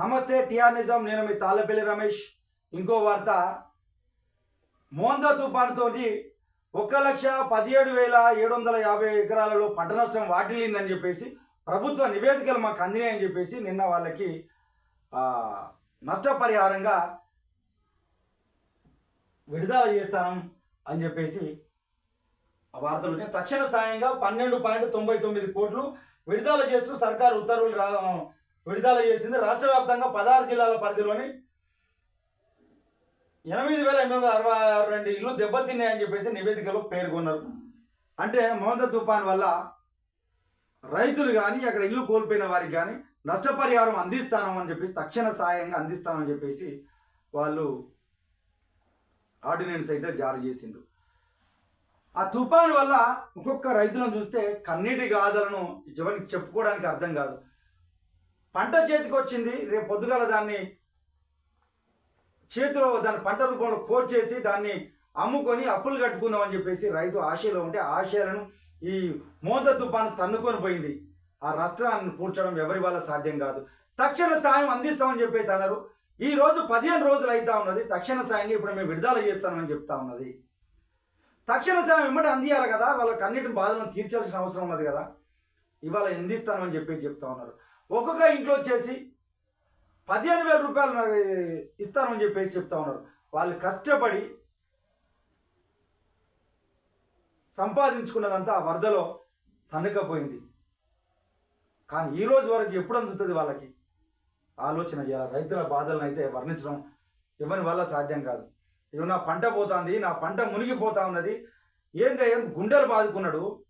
నమస్తే టిఆర్ నిజాం. నేను మీ తాళ్ళపల్లి రమేష్. ఇంకో వార్త. మోందా తుఫాన్తో ఒక లక్ష పదిహేడు వేల ఏడు వందల యాభై ఎకరాలలో పంట నష్టం వాటిల్లిందని చెప్పేసి ప్రభుత్వ నివేదికలు మాకు అందినాయని చెప్పేసి నిన్న వాళ్ళకి నష్టపరిహారంగా విడుదల చేస్తాం అని చెప్పేసి ఆ వార్తలు తక్షణ సాయంగా పన్నెండు పాయింట్ తొంభై తొమ్మిది కోట్లు విడుదల చేస్తూ సర్కారు ఉత్తర్వులు రా- విడుదల చేసింది రాష్ట్ర వ్యాప్తంగా పదహారు జిల్లాల పరిధిలోని ఎనిమిది వేల ఎనిమిది వందల అరవై ఆరు రెండు ఇల్లు దెబ్బతిన్నాయని చెప్పేసి నివేదికలో పేర్కొన్నారు. అంటే మోంద తుఫాన్ వల్ల రైతులు కానీ అక్కడ ఇల్లు కోల్పోయిన వారికి కానీ నష్టపరిహారం అందిస్తాను అని చెప్పేసి తక్షణ సాయంగా అందిస్తామని చెప్పేసి వాళ్ళు ఆర్డినెన్స్ అయితే జారీ చేసిండు ఆ తుఫాన్ వల్ల ఒక్కొక్క రైతులను చూస్తే కన్నీటి గాథలను ఇవన్నీ చెప్పుకోవడానికి అర్థం కాదు. పంట చేతికి వచ్చింది రేపు పొద్దుగల దాన్ని చేతిలో దాని పంట రూపంలో కోట్ చేసి దాన్ని అమ్ముకొని అప్పులు కట్టుకుందాం అని చెప్పేసి రైతు ఆశలో ఉంటే ఆశయాలను ఈ మోద తుఫాను తన్నుకొని పోయింది. ఆ రాష్ట్రాన్ని పూడ్చడం ఎవరి వల్ల సాధ్యం కాదు. తక్షణ సాయం అందిస్తామని చెప్పేసి అన్నారు. ఈ రోజు పదిహేను రోజులు అవుతా ఉన్నది. తక్షణ సాయంగా ఇప్పుడు మేము విడుదల చేస్తామని చెప్తా ఉన్నది. తక్షణ సాయం ఇమ్మటి అందియాలి కదా. వాళ్ళకి అన్నిటి బాధలను తీర్చాల్సిన అవసరం ఉన్నది కదా. ఇవాళ అందిస్తామని చెప్పి చెప్తా ఉన్నారు. ఒక్కొక్క ఇంట్లో వచ్చేసి పదిహేను వేల రూపాయలు నాకు ఇస్తానని చెప్పేసి చెప్తా ఉన్నారు. వాళ్ళు కష్టపడి సంపాదించుకున్నదంతా ఆ వరదలో తన్నుకపోయింది. కానీ ఈ రోజు వరకు ఎప్పుడు అందుతుంది వాళ్ళకి? ఆలోచన చేయాలి. రైతుల బాధలను అయితే వర్ణించడం ఇవ్వని వల్ల సాధ్యం కాదు. ఇవి నా పంట పోతుంది నా పంట మునిగిపోతా ఉన్నది. ఏంటయ్యా గుండెలు బాదుకున్నాడు.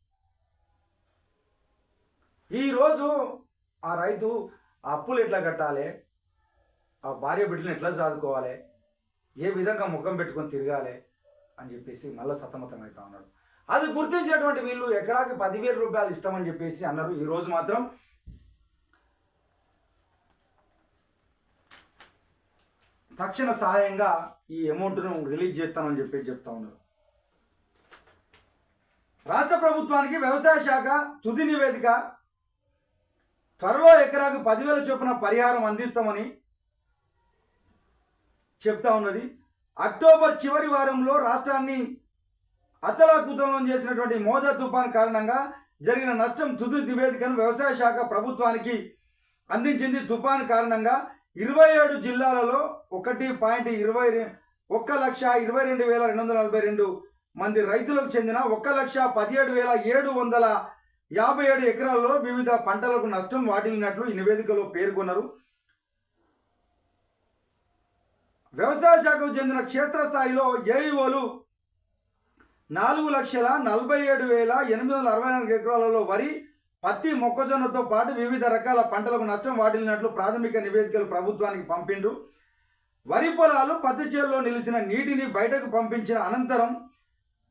ఈరోజు ఆ రైతు ఆ అప్పులు ఎట్లా కట్టాలి? ఆ భార్య బిడ్డలను ఎట్లా సాదుకోవాలి? ఏ విధంగా ముఖం పెట్టుకొని తిరగాలి? అని చెప్పేసి మళ్ళీ సతమతం అవుతా ఉన్నాడు. అది గుర్తించినటువంటి వీళ్ళు ఎకరాకి పదివేల రూపాయలు ఇస్తామని చెప్పేసి అన్నారు. ఈ రోజు మాత్రం తక్షణ సహాయంగా ఈ అమౌంట్ను రిలీజ్ చేస్తామని చెప్పేసి చెప్తా ఉన్నారు. రాష్ట్ర ప్రభుత్వానికి వ్యవసాయ శాఖ తుది నివేదిక త్వరలో ఎకరాకు పదివేల చొప్పున పరిహారం అందిస్తామని చెప్తా ఉన్నది. అక్టోబర్ చివరి వారంలో రాష్ట్రాన్ని అతలాకుతలం చేసినటువంటి మోదా తుఫాన్ కారణంగా జరిగిన నష్టం తుది నివేదికను వ్యవసాయ శాఖ ప్రభుత్వానికి అందించింది. తుఫాన్ కారణంగా ఇరవై ఏడు జిల్లాలలో ఒకటి పాయింట్ ఇరవై ఒక్క లక్ష ఇరవై రెండు వేల రెండు వందల నలభై రెండు మంది రైతులకు చెందిన ఒక్క లక్ష పదిహేడు వేల ఏడు వందల యాభై ఏడు ఎకరాల్లో వివిధ పంటలకు నష్టం వాటిల్లినట్లు ఈ నివేదికలో పేర్కొన్నారు. వ్యవసాయ శాఖకు చెందిన క్షేత్రస్థాయిలో ఏఈఓలు నాలుగు లక్షల నలభై ఏడు వేల ఎనిమిది వందల అరవై నాలుగు ఎకరాలలో వరి పత్తి మొక్కజొన్నతో పాటు వివిధ రకాల పంటలకు నష్టం వాటిల్లినట్లు ప్రాథమిక నివేదికలు ప్రభుత్వానికి పంపిండ్రు. వరి పొలాలు పత్తి చేలో నిలిచిన నీటిని బయటకు పంపించిన అనంతరం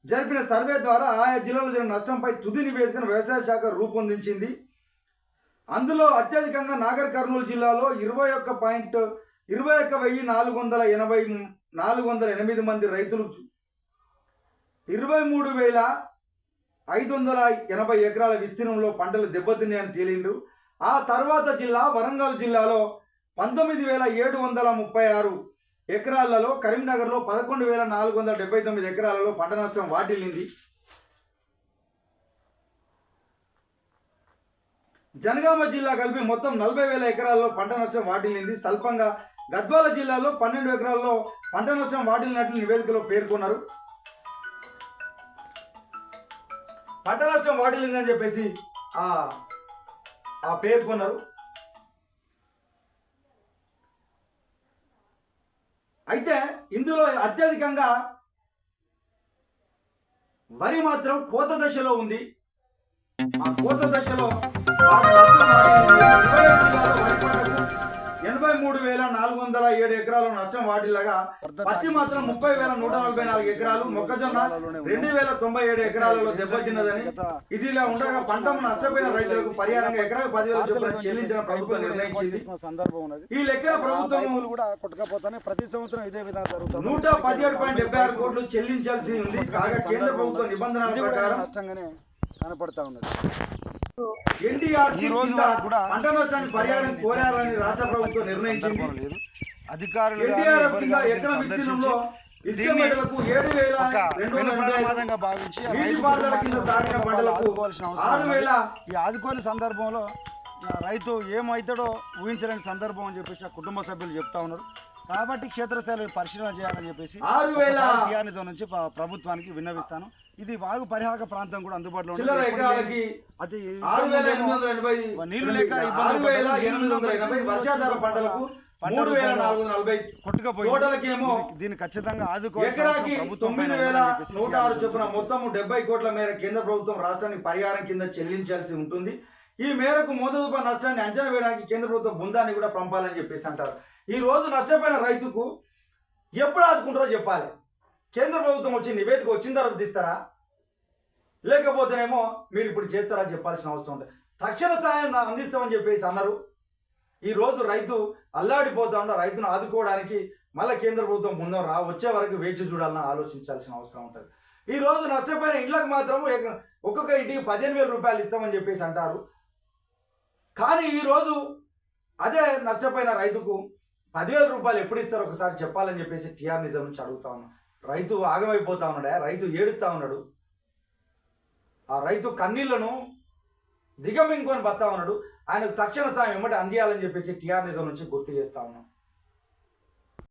జరిపిన సర్వే ద్వారా ఆయా జిల్లాలో జరిగిన నష్టంపై తుది నివేదికను వ్యవసాయ శాఖ రూపొందించింది. అందులో అత్యధికంగా నాగర్ కర్నూలు జిల్లాలో ఇరవై ఒక్క పాయింట్ ఇరవై ఒక్క వెయ్యి నాలుగు వందల ఎనభై నాలుగు వందల ఎనిమిది మంది రైతులు ఇరవై మూడు వేల ఐదు వందల ఎనభై ఎకరాల విస్తీర్ణంలో పంటలు దెబ్బతిన్నాయని తేలిండ్రు. ఆ తర్వాత జిల్లా వరంగల్ జిల్లాలో పంతొమ్మిది వేల ఏడు వందల ముప్పై ఆరు ఎకరాలలో కరీంనగర్లో పదకొండు వేల నాలుగు వందల డెబ్బై తొమ్మిది ఎకరాలలో పంట నష్టం వాటిల్లింది. జనగామ జిల్లా కలిపి మొత్తం నలభై వేల ఎకరాల్లో పంట నష్టం వాటిల్లింది. స్వల్పంగా గద్వాల జిల్లాలో పన్నెండు ఎకరాల్లో పంట నష్టం వాటిల్లినట్లు నివేదికలో పేర్కొన్నారు. పంట నష్టం వాటిల్లిందని చెప్పేసి ఆ ఆ పేర్కొన్నారు. అయితే ఇందులో అత్యధికంగా వరి మాత్రం కోత దశలో ఉంది. ఆ కోత దశలో వందల ఏడు ఎకరాలు నష్టం వాటిల్లగా పత్తి మాత్రం ముప్పై వేల నూట నలభై నాలుగు ఎకరాలు మొక్కజొన్న రెండు వేల తొంభై ఏడు ఎకరాలలో దెబ్బతిన్నదని ఇది ఇలా ఉండగా పంట నష్టపోయిన రైతులకు పరిహారంగా ఎకరాకు పదివేల చొప్పున చెల్లించిన ప్రభుత్వం నిర్ణయించింది. ఈ లెక్కన ప్రభుత్వం కొట్టుకపోతానే ప్రతి సంవత్సరం ఇదే విధంగా జరుగుతుంది. నూట పదిహేడు పాయింట్ డెబ్బై ఆరు కోట్లు చెల్లించాల్సి ఉంది. కాగా కేంద్ర ప్రభుత్వ నిబంధనల ప్రకారం కనపడతా ఉన్నది. ఎన్డీఆర్ పంట నష్టానికి పరిహారం కోరాలని రాష్ట్ర ప్రభుత్వం నిర్ణయించింది. అధికారులు భావించి ఈ ఆదుకోని సందర్భంలో రైతు ఏమవుతాడో ఊహించలేని సందర్భం అని చెప్పేసి ఆ కుటుంబ సభ్యులు చెప్తా ఉన్నారు. కాబట్టి క్షేత్రస్థాయిలో పరిశీలన చేయాలని చెప్పేసి టీఆర్ఎస్ నుంచి ప్ర- ప్రభుత్వానికి విన్నవిస్తాను. ఇది వాగు పరిహాక ప్రాంతం కూడా అందుబాటులో ఉంది. అది నీళ్ళు లేక ఎనభై వర్షాధార పంటలకు పంట మూడు వేల నాలుగు నలభై దీనికి- దీన్ని ఖచ్చితంగా ఎకరాకి తొమ్మిది వేల నూట ఆరు చొప్పున మొత్తం డెబ్బై కోట్ల మేర కేంద్ర ప్రభుత్వం రాష్ట్రానికి పరిహారం కింద చెల్లించాల్సి ఉంటుంది. ఈ మేరకు మోదదుప నష్టాన్ని అంచనా వేయడానికి కేంద్ర ప్రభుత్వం బృందాన్ని కూడా పంపాలని చెప్పేసి అంటారు. ఈ రోజు నష్టపోయిన రైతుకు ఎప్పుడు ఆదుకుంటారో చెప్పాలి. కేంద్ర ప్రభుత్వం వచ్చి నివేదిక వచ్చిన తర్వాత తీస్తారా లేకపోతేనేమో మీరు ఇప్పుడు చేస్తారా చెప్పాల్సిన అవసరం ఉంటుంది తక్షణ సాయం అందిస్తామని చెప్పేసి అన్నారు. ఈ రోజు రైతు అల్లాడిపోతా ఉన్న రైతును ఆదుకోవడానికి మళ్ళీ కేంద్ర ప్రభుత్వం ముందు రా వచ్చే వరకు వేచి చూడాలని ఆలోచించాల్సిన అవసరం ఉంటుంది. ఈ రోజు నష్టపోయిన ఇళ్ళకు మాత్రం ఒక్కొక్క ఇంటికి పదిహేను వేల రూపాయలు ఇస్తామని చెప్పేసి అంటారు. కానీ ఈ రోజు అదే నష్టపోయిన రైతుకు పదివేల రూపాయలు ఎప్పుడు ఇస్తారో ఒకసారి చెప్పాలని చెప్పేసి టీఆర్ నిజం నుంచి అడుగుతా ఉన్నా. రైతు ఆగమైపోతా ఉన్నాడే? రైతు ఏడుస్తా ఉన్నాడు. ఆ రైతు కన్నీళ్ళను దిగమింగుకొని బతా ఉన్నాడు. ఆయనకు తక్షణ సాయం ఎమ్మటి అందియాలని చెప్పేసి టీఆర్ఎస్ నిజం నుంచి గుర్తు చేస్తా ఉన్నాం.